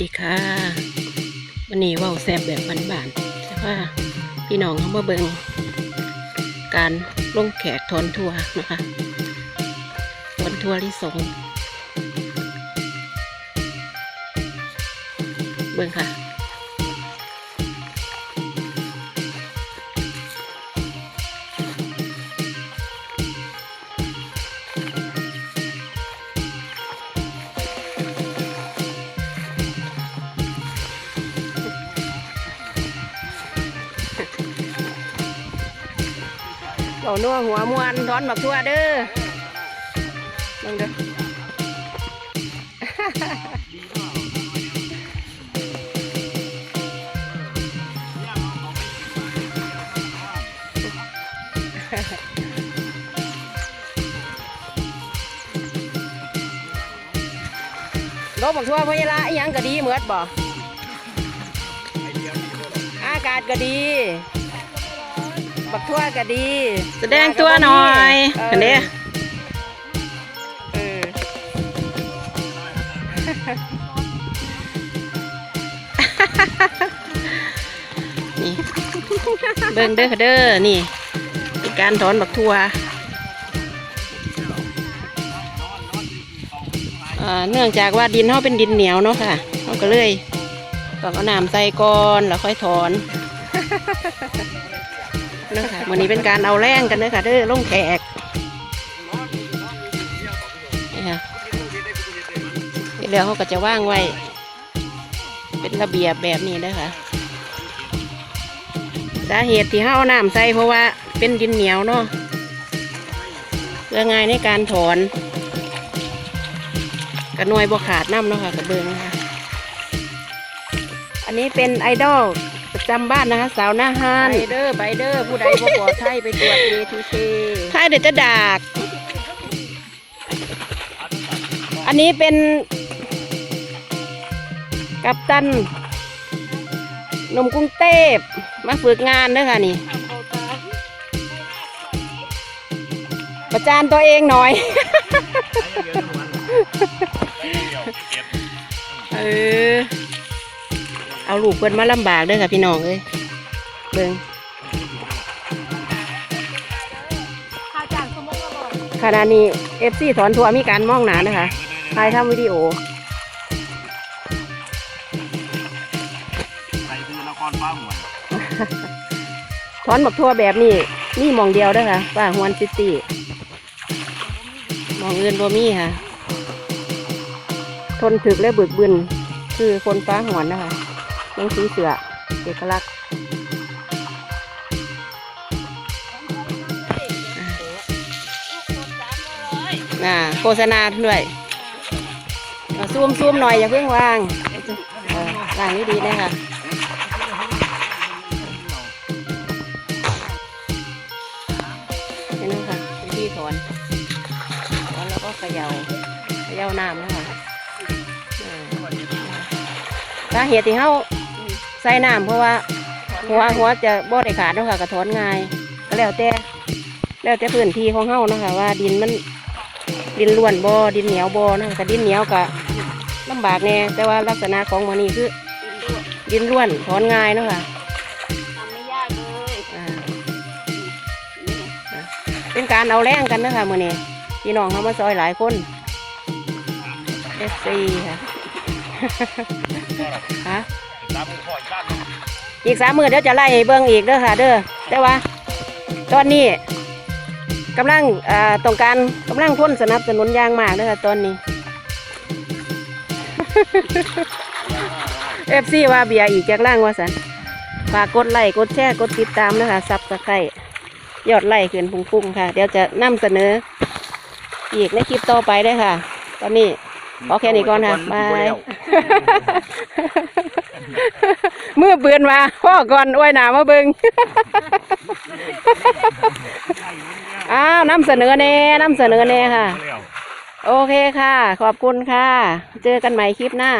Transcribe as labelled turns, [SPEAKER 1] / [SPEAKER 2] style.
[SPEAKER 1] ดีค่ะวันนี้ว่าแซบแบบบานๆแต่ว่าพี่น้องเขามาเบิงการลงแขกทอนทัวร์นะคะทอนทัวร์ที่สงเบิงค่ะ เรานัวหัวมวนร้อนบักทั่วเด้อลองเด้อโลบักทั่วพยะละยังก็ดีเหมือดบ่อากาศก็ดี บักทั่วก็ดี
[SPEAKER 2] แสดงตัวหน่อย
[SPEAKER 1] เออ
[SPEAKER 2] อันนี้
[SPEAKER 1] เออ
[SPEAKER 2] นี่เบิ่งเด้อค่ะเด้อนี่เป็นการถอนบักทั่วเอ่อเนื่องจากว่าดินเขาเป็นดินเหนียวเนาะค่ะเขาก็เลยต้องเอาน้ำใส่ก่อนแล้วค่อยถอนเนะคะวันนี้เป็นการเอาแรงกันเด้อค่ะเด้อลงแขกนี่ค่ะเร็จแล้วเขาก็จะว่างไว้ เป็นระเบียบแบบนี้เด้อค่ะสาเหตุที่ห้าเอาน้ำใส่เพราะว่าเป็นดินเหนียวเนาะเพื่อง่ายในการถอนกระนวยบวขาดน้ำเนาะค่ะกระเบืองนะคะอันนี้เป็นไอดอล ประจำบ้านนะคะ สาวหน้าห้า
[SPEAKER 1] ไป
[SPEAKER 2] น
[SPEAKER 1] เด้อไปเด้อผู้ใดบ่ปลอดภัยไปตรวจ ATK
[SPEAKER 2] ท้ายเดี๋ยวจะดาก อันนี้เป็น กัปตันหนุ่มกรุงเทพมาฝึกงานเด้อค่ะนี่ ประจานตัวเองหน่อย เออ เอาลูกเพิ่อนมาลำบากเด้อค่ะพี่น้องเอ้ยเบิ่งขณะนี้เอฟซีถอนทัวร์มีการมองหนานะคะถ่ายทำวิดีโอ
[SPEAKER 3] ไปคือละครฟ้าหวย
[SPEAKER 2] ถอนบักทั่วแบบนี้นี่มองเดียวเด้อค่ะป้าฮวนซิตี้มองอื่นบ่มีค่ะ ทนถึกและบึกบึนคือคนฟ้าหวนนะคะ ยังสีเสือเอกลักษณ์น่ะโฆษณาด้วยเอาซูมซูมหน่อยอย่าเพิ่งวางวางนี้ดีเลยค่ะนี่นะคะวิธีถอนถอนแล้วก็เขย่าเขย่าน้ำนะคะอ่าสาเหตุที่เขา ส่น้ำเพราะว่าหัวหัวจะบ่ได้ขาดเนาะคะกระถอนง่าย ก็แล้วแต่แล้วแต่พื้นที่ของเฮาเนาะคะว่าดินมันดินล้วนบ่ดินเหนียวบ่เนาะถ้าดินเหนียวก็ลำบากแน่แต่ว่าลักษณะของมันนี่คือ ดินล้วนถอนง่ายเนาะค่ะ
[SPEAKER 1] ทำไม่ยากเลย
[SPEAKER 2] อ่าเป็นการเอาแรงกันนะคะมื่อนี้พี่น้องเขามาซอยหลายคนเอฟซีค่ะ ฮะ
[SPEAKER 3] ตามมือพ่ออีกบ้านหนึ่ง
[SPEAKER 2] อีกสามมือเดี๋ยวจะไล่ให้เบิ้งอีกเด้อค่ะเด้อแต่ว่าตอนนี้กำลังอ่าต้องการกำลังทุนสนับสนุนอย่างมากเด้อค่ะตอนนี้เอฟซีว่าเบียร์อีกจากล่างว่าสันฝากกดไลค์กดแชร์กดติดตามนะคะซับสไครยอดไลค์ขึ้นพุ่งๆค่ะ เดี๋ยวจะนำเสนอ อีกในคลิปต่อไปได้อค่ะ ตอนนี้ขอแค่นี้ก่อนค่ะบาย มือปืนมาพ่อก่อนอ้วยหนามาเบิงอ้าวนำเสนอแน่นำเสนอแน่ค่ะ โอเคค่ะ ขอบคุณค่ะ เจอกันใหม่คลิปหน้า